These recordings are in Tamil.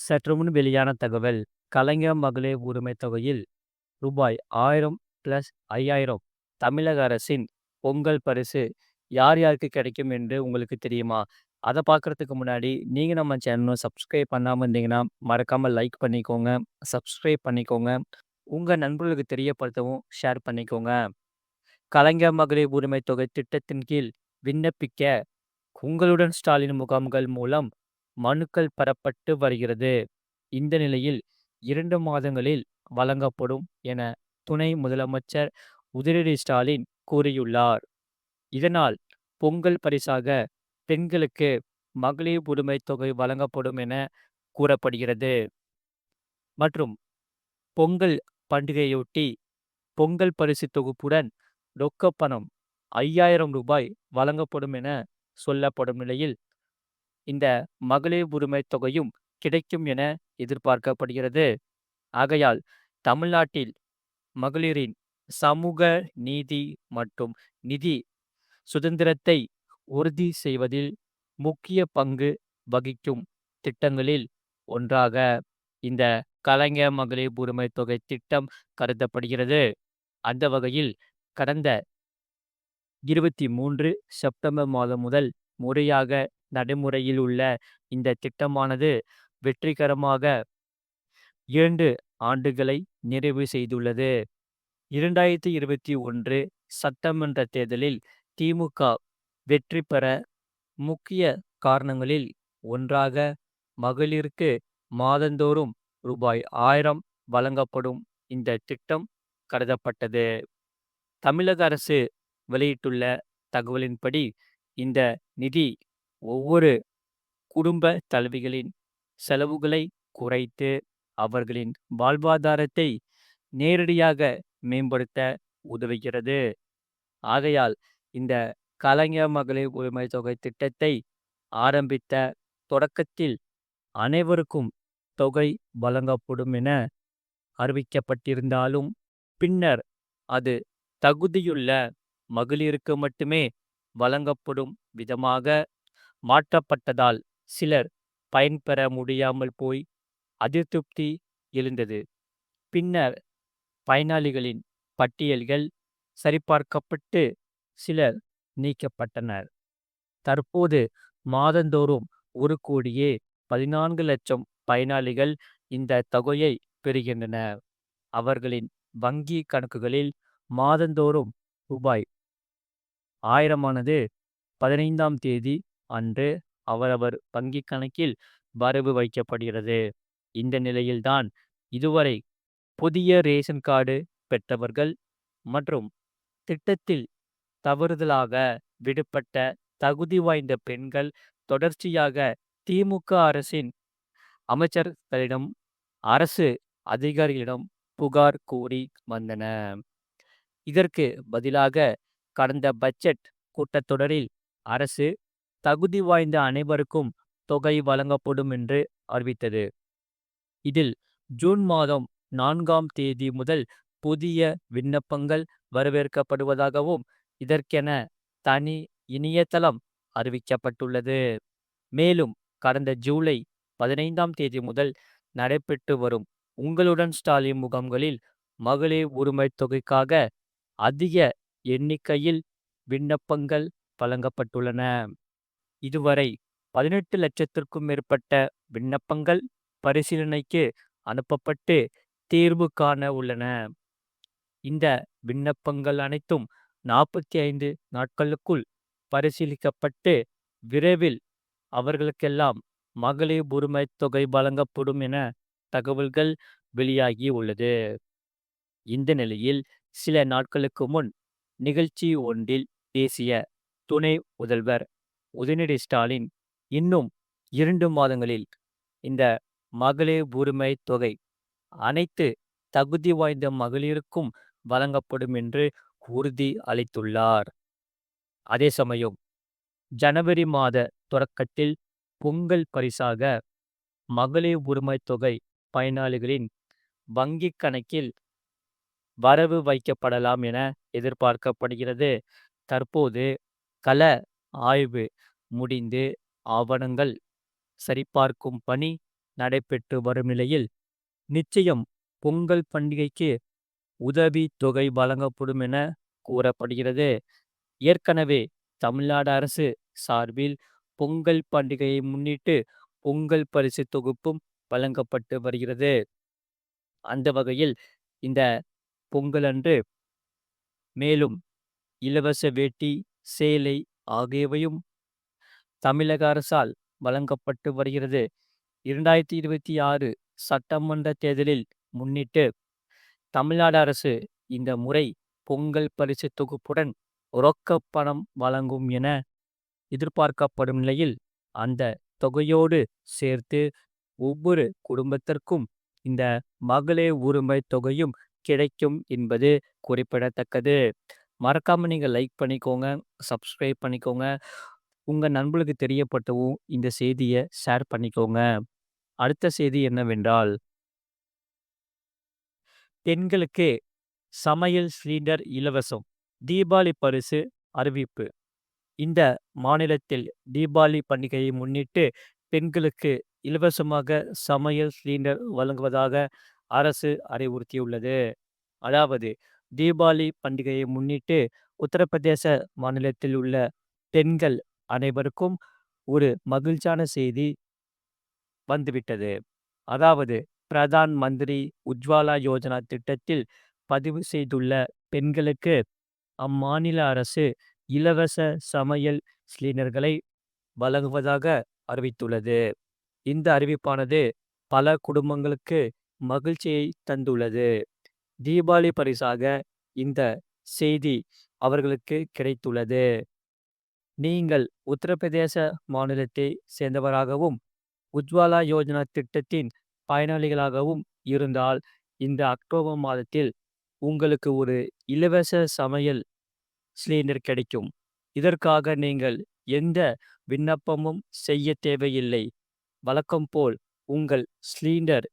சற்று முன் வெளியான தகவல் கலைஞர் மகளிர் உரிமை தொகையில் ரூபாய் ஆயிரம் பிளஸ் ஐயாயிரம். தமிழக அரசின் பொங்கல் பரிசு யார் யாருக்கு கிடைக்கும் என்று உங்களுக்கு தெரியுமா? அதை பார்க்கறதுக்கு முன்னாடி நீங்கள் நம்ம சேனலும் சப்ஸ்கிரைப் பண்ணாமல் இருந்தீங்கன்னா மறக்காமல் லைக் பண்ணிக்கோங்க சப்ஸ்கிரைப் பண்ணிக்கோங்க. உங்கள் நண்பர்களுக்கு தெரியப்படுத்தவும் ஷேர் பண்ணிக்கோங்க. கலைஞர் மகளிர் உரிமை தொகை திட்டத்தின் கீழ் விண்ணப்பிக்க உங்களுடன் ஸ்டாலின் முகாம்கள் மூலம் மனுக்கள் பெறப்பட்டு வருகிறது. இந்த நிலையில் இரண்டு மாதங்களில் வழங்கப்படும் என துணை முதலமைச்சர் உதிரடி ஸ்டாலின் கூறியுள்ளார். இதனால் பொங்கல் பரிசாக பெண்களுக்கு மகளிர் உரிமை தொகை வழங்கப்படும் என கூறப்படுகிறது. மற்றும் பொங்கல் பண்டிகையொட்டி பொங்கல் பரிசு தொகுப்புடன் ரொக்கப்பணம் பணம் ஐயாயிரம் ரூபாய் வழங்கப்படும் என சொல்லப்படும் நிலையில் இந்த மகளிர் உரிமை தொகையும் கிடைக்கும் என எதிர்பார்க்கப்படுகிறது. ஆகையால் தமிழ்நாட்டில் மகளிரின் சமூக நீதி மற்றும் நிதி சுதந்திரத்தை உறுதி செய்வதில் முக்கிய பங்கு வகிக்கும் திட்டங்களில் ஒன்றாக இந்த கலைஞர் மகளிர் உரிமை தொகை திட்டம் கருதப்படுகிறது. அந்த வகையில் கடந்த இருபத்தி மூன்று செப்டம்பர் மாதம் முதல் முறையாக நடைமுறையில் உள்ள இந்த திட்டமானது வெற்றிகரமாக இரண்டு ஆண்டுகளை நிறைவு செய்துள்ளது. இரண்டாயிரத்தி இருபத்தி ஒன்று சட்டமன்ற தேர்தலில் திமுக வெற்றி பெற முக்கிய காரணங்களில் ஒன்றாக மகளிருக்கு மாதந்தோறும் ரூபாய் ஆயிரம் வழங்கப்படும் இந்த திட்டம் கருதப்பட்டது. தமிழக அரசு வெளியிட்டுள்ள தகவலின்படி இந்த நிதி ஒவ்வொரு குடும்ப தலைவிகளின் செலவுகளை குறைத்து அவர்களின் வாழ்வாதாரத்தை நேரடியாக மேம்படுத்த உதவுகிறது. ஆகையால் இந்த கலைஞர் மகளிர் உரிமை தொகை திட்டத்தை ஆரம்பித்த தொடக்கத்தில் அனைவருக்கும் தொகை வழங்கப்படும் என அறிவிக்கப்பட்டிருந்தாலும் பின்னர் அது தகுதியுள்ள மகளிருக்கு மட்டுமே வழங்கப்படும் விதமாக மாற்றப்பட்டதால் சிலர் பயன்பெற முடியாமல் போய் அதிருப்தி எழுந்தது. பின்னர் பயனாளிகளின் பட்டியல்கள் சரிபார்க்கப்பட்டு சிலர் நீக்கப்பட்டனர். தற்போது மாதந்தோறும் ஒரு கோடியே பதினான்கு லட்சம் பயனாளிகள் இந்த தொகையை பெறுகின்றனர். அவர்களின் வங்கி கணக்குகளில் மாதந்தோறும் ரூபாய் ஆயிரமானது பதினைந்தாம் தேதி அன்று அவரவர் வங்கிக் கணக்கில் வரவு வைக்கப்படுகிறது. இந்த நிலையில்தான் இதுவரை புதிய ரேஷன் கார்டு பெற்றவர்கள் மற்றும் திட்டத்தில் தவறுதலாக விடுபட்ட தகுதி வாய்ந்த பெண்கள் தொடர்ச்சியாக திமுக அரசின் அமைச்சர்களிடம் அரசு அதிகாரிகளிடம் புகார் கூறி வந்தன. இதற்கு பதிலாக கடந்த பட்ஜெட் கூட்டத்தொடரில் அரசு தகுதி வாய்ந்த அனைவருக்கும் தொகை வழங்கப்படும் என்று அறிவித்தது. இதில் ஜூன் மாதம் நான்காம் தேதி முதல் புதிய விண்ணப்பங்கள் வரவேற்கப்படுவதாகவும் இதற்கென தனி இணையதளம் அறிவிக்கப்பட்டுள்ளது. மேலும் கடந்த ஜூலை பதினைந்தாம் தேதி முதல் நடைபெற்று வரும் உங்களுடன் ஸ்டாலின் முகாம்களில் மகளிர் உரிமை தொகைக்காக அதிக எண்ணிக்கையில் விண்ணப்பங்கள் வழங்கப்பட்டுள்ளன. இதுவரை பதினெட்டு லட்சத்திற்கும் மேற்பட்ட விண்ணப்பங்கள் பரிசீலனைக்கு அனுப்பப்பட்டு தீர்வு காண உள்ளன. இந்த விண்ணப்பங்கள் அனைத்தும் நாற்பத்தி ஐந்து நாட்களுக்குள் பரிசீலிக்கப்பட்டு விரைவில் அவர்களுக்கெல்லாம் மகளிர் உரிமை தொகை வழங்கப்படும் என தகவல்கள் வெளியாகி உள்ளது. இந்த நிலையில் சில நாட்களுக்கு முன் நிகழ்ச்சி ஒன்றில் பேசிய துணை முதல்வர் உதயநிதி ஸ்டாலின் இன்னும் இரண்டு மாதங்களில் இந்த மகளிர் உரிமை தொகை அனைத்து தகுதி வாய்ந்த மகளிருக்கும் வழங்கப்படும் என்று உறுதி அளித்துள்ளார். அதே சமயம் ஜனவரி மாத தொடக்கத்தில் பொங்கல் பரிசாக மகளிர் உரிமை தொகை பயனாளிகளின் வங்கிக் கணக்கில் வரவு வைக்கப்படலாம் என எதிர்பார்க்கப்படுகிறது. தற்போது கள ஆய்வு முடிந்து ஆவணங்கள் சரிபார்க்கும் பணி நடைபெற்று வரும் நிலையில் நிச்சயம் பொங்கல் பண்டிகைக்கு உதவி தொகை வழங்கப்படும் என கூறப்படுகிறது. ஏற்கனவே தமிழ்நாடு அரசு சார்பில் பொங்கல் பண்டிகையை முன்னிட்டு பொங்கல் பரிசு தொகுப்பும் வழங்கப்பட்டு வருகிறது. அந்த வகையில் இந்த பொங்கல் அன்று மேலும் இலவச வேட்டி சேலை ஆகியவையும் தமிழக அரசால் வழங்கப்பட்டு வருகிறது. இரண்டாயிரத்தி இருபத்தி ஆறு சட்டமன்ற தேர்தலில் முன்னிட்டு தமிழ்நாடு அரசு இந்த முறை பொங்கல் பரிசு தொகுப்புடன் ரொக்க பணம் வழங்கும் என எதிர்பார்க்கப்படும் நிலையில் அந்த தொகையோடு சேர்த்து ஒவ்வொரு குடும்பத்திற்கும் இந்த மகளிர் உரிமை தொகையும் கிடைக்கும் என்பது குறிப்பிடத்தக்கது. மறக்காம நீங்க லைக் பண்ணிக்கோங்க சப்ஸ்கிரைப் பண்ணிக்கோங்க. உங்க நண்பர்களுக்கு தெரியப்பட்டவும் இந்த செய்தியை ஷேர் பண்ணிக்கோங்க. அடுத்த செய்தி என்னவென்றால் பெண்களுக்கு சமையல் சிலிண்டர் இலவசம் தீபாவளி பரிசு அறிவிப்பு. இந்த மாநிலத்தில் தீபாவளி பண்டிகையை முன்னிட்டு பெண்களுக்கு இலவசமாக சமையல் சிலிண்டர் வழங்குவதாக அரசு அறிவுறுத்தியுள்ளது. அதாவது தீபாவளி பண்டிகையை முன்னிட்டு உத்தரப்பிரதேச மாநிலத்தில் உள்ள பெண்கள் அனைவருக்கும் ஒரு மகிழ்ச்சியான செய்தி வந்துவிட்டது. அதாவது பிரதான் மந்திரி உஜ்வாலா யோஜனா திட்டத்தில் பதிவு செய்துள்ள பெண்களுக்கு அம்மாநில அரசு இலவச சமையல் சிலிண்டர்களை வழங்குவதாக அறிவித்துள்ளது. இந்த அறிவிப்பானது பல குடும்பங்களுக்கு மகிழ்ச்சியை தந்துள்ளது. தீபாவளி பரிசாக இந்த செய்தி அவர்களுக்கு கிடைத்துள்ளது. நீங்கள் உத்தரப்பிரதேச மாநிலத்தை சேர்ந்தவராகவும் உஜ்வாலா யோஜனா திட்டத்தின் பயனாளிகளாகவும் இருந்தால் இந்த அக்டோபர் மாதத்தில் உங்களுக்கு ஒரு இலவச சமையல் சிலிண்டர் கிடைக்கும். இதற்காக நீங்கள் எந்த விண்ணப்பமும் செய்ய தேவையில்லை. வழக்கம் போல் உங்கள் சிலிண்டர்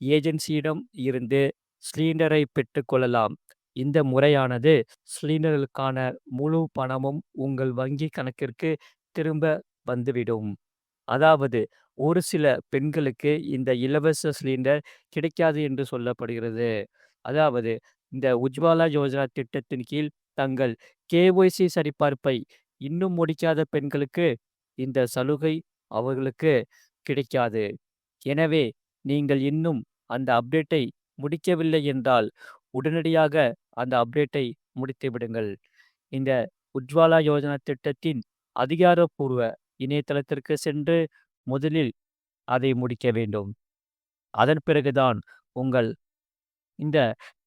ஏஜென்சியிடம் இருந்து சிலிண்டரை பெற்றுக்கொள்ளலாம் இந்த முறையானது சிலிண்டர்களுக்கான முழு பணமும் உங்கள் வங்கி கணக்கிற்கு திரும்ப வந்துவிடும். அதாவது ஒரு சில பெண்களுக்கு இந்த இலவச சிலிண்டர் கிடைக்காது என்று சொல்லப்படுகிறது. அதாவது இந்த உஜ்வாலா யோஜனா திட்டத்தின் கீழ் தங்கள் கேஒய்சி சரிபார்ப்பை இன்னும் முடிக்காத பெண்களுக்கு இந்த சலுகை அவர்களுக்கு கிடைக்காது. எனவே நீங்கள் இன்னும் அந்த அப்டேட்டை முடிக்கவில்லை என்றால் உடனடியாக அந்த அப்டேட்டை முடித்து விடுங்கள். இந்த உஜ்வாலா யோஜனா திட்டத்தின் அதிகாரப்பூர்வ இணையதளத்திற்கு சென்று முதலில் அதை முடிக்க வேண்டும். அதன் பிறகுதான் உங்கள் இந்த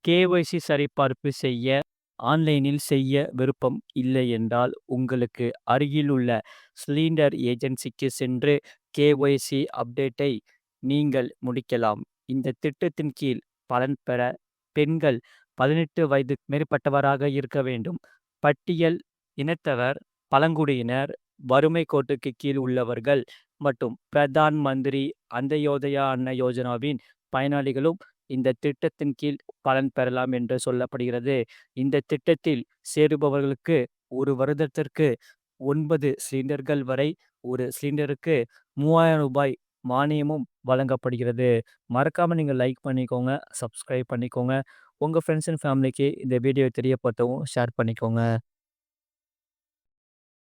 கேஒய்சி சரிபார்ப்பு செய்ய ஆன்லைனில் செய்ய விருப்பம் இல்லை என்றால் உங்களுக்கு அருகில் உள்ள சிலிண்டர் ஏஜென்சிக்கு சென்று கேஒய்சி அப்டேட்டை நீங்கள் முடிக்கலாம். இந்த திட்டத்தின் கீழ் பலன் பெற பெண்கள் பதினெட்டு வயது மேற்பட்டவராக இருக்க வேண்டும். பட்டியல் இனத்தவர் பழங்குடியினர் வறுமை கோட்டுக்கு கீழ் உள்ளவர்கள் மற்றும் பிரதான் மந்திரி அந்தயோதயா அன்ன யோஜனாவின் பயனாளிகளும் இந்த திட்டத்தின் கீழ் பலன் பெறலாம் என்று சொல்லப்படுகிறது. இந்த திட்டத்தில் சேருபவர்களுக்கு ஒரு வருடத்திற்கு ஒன்பது சிலிண்டர்கள் வரை ஒரு சிலிண்டருக்கு மூவாயிரம் ரூபாய் மானியமும் வழங்கப்படுகிறது. மறக்காமல் நீங்கள் லைக் பண்ணிக்கோங்க சப்ஸ்கிரைப் பண்ணிக்கோங்க. உங்கள் ஃப்ரெண்ட்ஸ் அண்ட் ஃபேமிலிக்கு இந்த வீடியோ தெரியப்படுத்தவும் ஷேர் பண்ணிக்கோங்க.